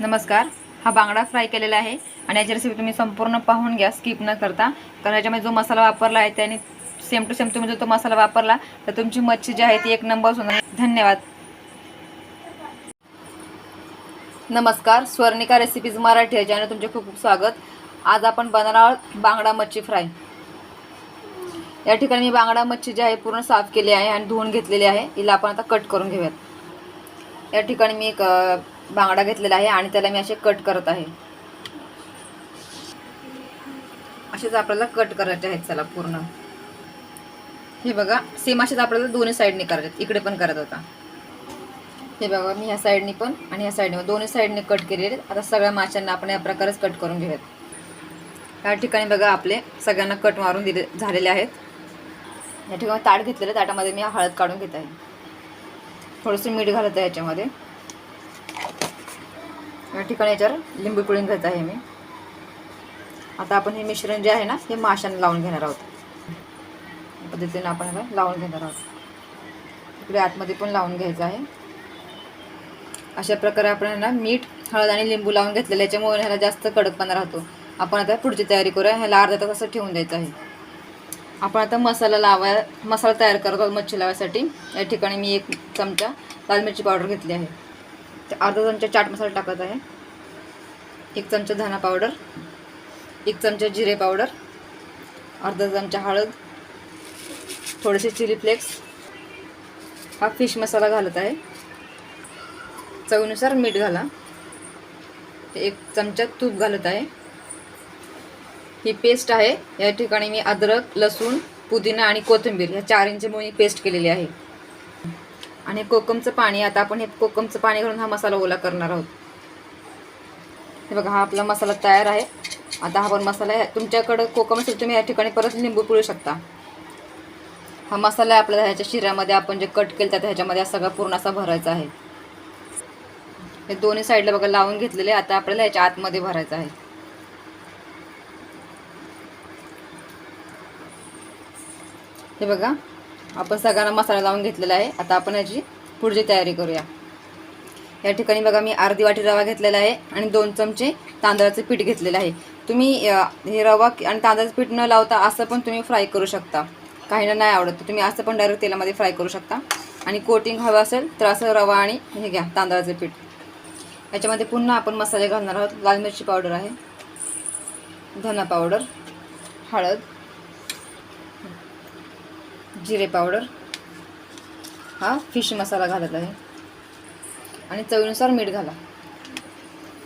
नमस्कार. हा बांगडा फ्राय केलेला आहे आणि याची रेसिपी तुम्ही संपूर्ण पाहून घ्या स्किप न करता. कारण याच्यामध्ये जो मसाला वापरला आहे त्याने सेम टू सेम तुम्ही जो तो मसाला वापरला तर तुमची मच्छी जी आहे ती एक नंबर होणार धन्यवाद. नमस्कार. स्वर्णिका रेसिपीज मराठी या चॅनल तुमचे खूप खूप स्वागत. आज आपण बनवणार आहोत बांगडा मच्छी फ्राय. या ठिकाणी मी बांगडा मच्छी जी आहे पूर्ण साफ केली आहे आणि धुवून घेतलेली आहे. हिला आपण आता कट करून घेऊयात. या ठिकाणी मी एक बांगडा घेतलेला आहे आणि त्याला मी असे कट करत आहे. असेच आपल्याला कट करायचे आहेत चला पूर्ण. हे बघा सेम असेच आपल्याला दोन्ही साईडने करायचे आहेत. इकडे पण करत होता. हे बघा मी ह्या साईडने पण आणि ह्या साईडने पण. दोन्ही साईडने कट केलेले आहेत. आता सगळ्या माशांना आपण या प्रकारेच कट करून घेऊयात. या ठिकाणी बघा आपले सगळ्यांना कट मारून दिले झालेले आहेत. या ठिकाणी ताट घेतलेलं ताटामध्ये मी हळद काढून घेत आहे. थोडंसं मीठ घालत आहे याच्यामध्ये. या ठिकाणी याच्यावर लिंबू पिळून घेत आहे मी. आता आपण हे मिश्रण जे आहे ना हे माशांना लावून घेणार आहोत. पद्धतीनं पद्धतीने आपण ह्याला लावून घेणार आहोत. इकडे आतमध्ये पण लावून घ्यायचं आहे. अशा प्रकारे आपण ह्याला मीठ हळद आणि लिंबू लावून घेतलेलं याच्यामुळे ह्याला जास्त कडकपणा राहतो. आपण आता पुढची तयारी करूया. ह्याला अर्धा तास असं ठेवून द्यायचं आहे. आपण आता मसाला लावाय मसाला तयार करत आहोत मच्छी लावायसाठी. या ठिकाणी मी एक चमचा लाल मिरची पावडर घेतली आहे. अर्धा चमचा चाट मसाला टाकत आहे. एक चमचा धना पावडर एक चमचा जिरे पावडर अर्धा चमचा हळद थोडेसे चिली फ्लेक्स हा फिश मसाला घालत आहे. चवीनुसार मीठ घाला. एक चमचा तूप घालत आहे. ही पेस्ट आहे. या ठिकाणी मी अद्रक लसूण पुदिना आणि कोथिंबीर ह्या चार इंचमुळे पेस्ट केलेली आहे. आणि कोकमचं पाणी आता आपण हे कोकमचं पाणी घालून हा मसाला ओला करणार आहोत. हे बघा हा आपला मसाला तयार आहे. आता हा पण मसाला तुमच्याकडं कोकम असेल तुम्ही या ठिकाणी परत लिंबू पिळू शकता. हा मसाला आहे आपल्याला ह्याच्या शिऱ्यामध्ये. आपण जे कट केलं तर ह्याच्यामध्ये हा सगळा पूर्ण असा भरायचा आहे. हे दोन्ही साईडला बघा लावून घेतलेले आता आपल्याला ह्याच्या आतमध्ये भरायचं आहे. हे बघा आपण सगळ्यांना मसाला लावून घेतलेला आहे. आता आपण याची पुढची तयारी करूया. या ठिकाणी बघा मी अर्धी वाटी रवा घेतलेला आहे आणि दोन चमचे तांदळाचं पीठ घेतलेलं आहे. तुम्ही हे रवा आणि तांदळाचं पीठ न लावता असं पण तुम्ही फ्राय करू शकता. काहींना नाही आवडत. तुम्ही असं पण डायरेक्ट तेलामध्ये फ्राय करू शकता. आणि कोटिंग हवं असेल तर असं रवा आणि हे घ्या तांदळाचं पीठ. याच्यामध्ये पुन्हा आपण मसाले घालणार आहोत. लाल मिरची पावडर आहे. धना पावडर हळद जिरे पावडर. हा फिश मसाला घालत आहे. आणि चवीनुसार मीठ घाला.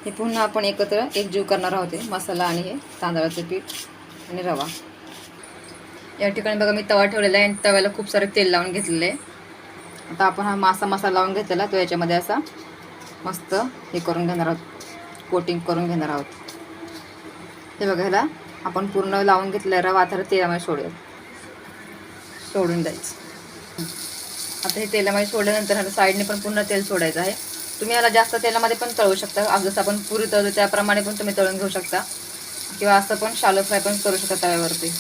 हे पुन्हा आपण एकत्र एकजीव करणार आहोत मसाला आणि हे तांदळाचं पीठ आणि रवा. या ठिकाणी बघा मी तवा ठेवलेला आहे आणि तव्याला खूप सारे तेल लावून घेतलेलं आहे. आता आपण हा मासा मसाला लावून घेतलेला तो याच्यामध्ये असा मस्त हे करून घेणार आहोत. कोटिंग करून घेणार आहोत. हे बघायला आपण पूर्ण लावून घेतलेला रवा तर तेलामध्ये सोडूया सोडून द्यायचं. आता हे तेलामध्ये सोडल्यानंतर ह्याला साईडने पण पूर्ण तेल सोडायचं आहे. तुम्ही याला जास्त तेलामध्ये पण तळू शकता. जसं आपण पुरी तळतो त्याप्रमाणे पण तुम्ही तळून घेऊ शकता. किंवा असं पण शालो फ्राय पण करू शकता तव्यावरती.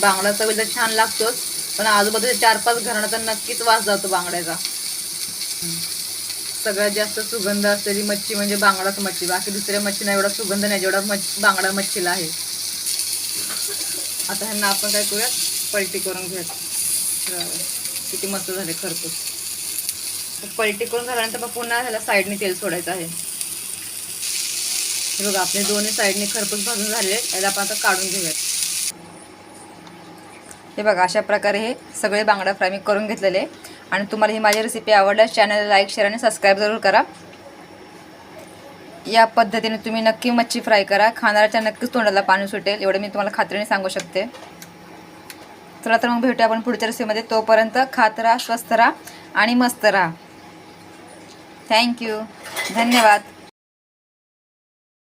बांगडा चवीला तर छान लागतोच पण आजूबाजूच्या चार पाच घरांना तर नक्कीच वास जातो बांगड्याचा. सगळ्यात जास्त सुगंध असलेली मच्छी म्हणजे बांगडाच मच्छी. बाकी दुसऱ्या मच्छीना एवढा सुगंध नाही जेवढा मच्छ बांगडा मच्छीला आहे. आता ह्यांना आपण काय करूयात? पलटी करून घ्या किती मस्त झाले खरपूस. पलटी करून झाल्यानंतर मग पुन्हा ह्याला साईडने तेल सोडायचं आहे. हे बघा आपले दोन्ही साईडने खरपूस भाजून झालेले याला आपण आता काढून घेऊयात. हे बघा अशा प्रकारे हे सगळे बांगडा फ्राय मी करून घेतलेले आणि तुम्हाला ही माझी रेसिपी आवडल्यास चॅनलला लाईक शेअर आणि सबस्क्राईब जरूर करा. या पद्धतीने तुम्ही नक्की मच्छी फ्राय करा. खाणाऱ्याच्या नक्कीच तोंडाला पाणी सुटेल. एवढं मी तुम्हाला खात्रीने सांगू शकते. चला तर मग भेटूया आपण पुढच्या रेसिपीमध्ये. तोपर्यंत खात राहा स्वस्त राहा आणि मस्त राहा. थँक्यू धन्यवाद.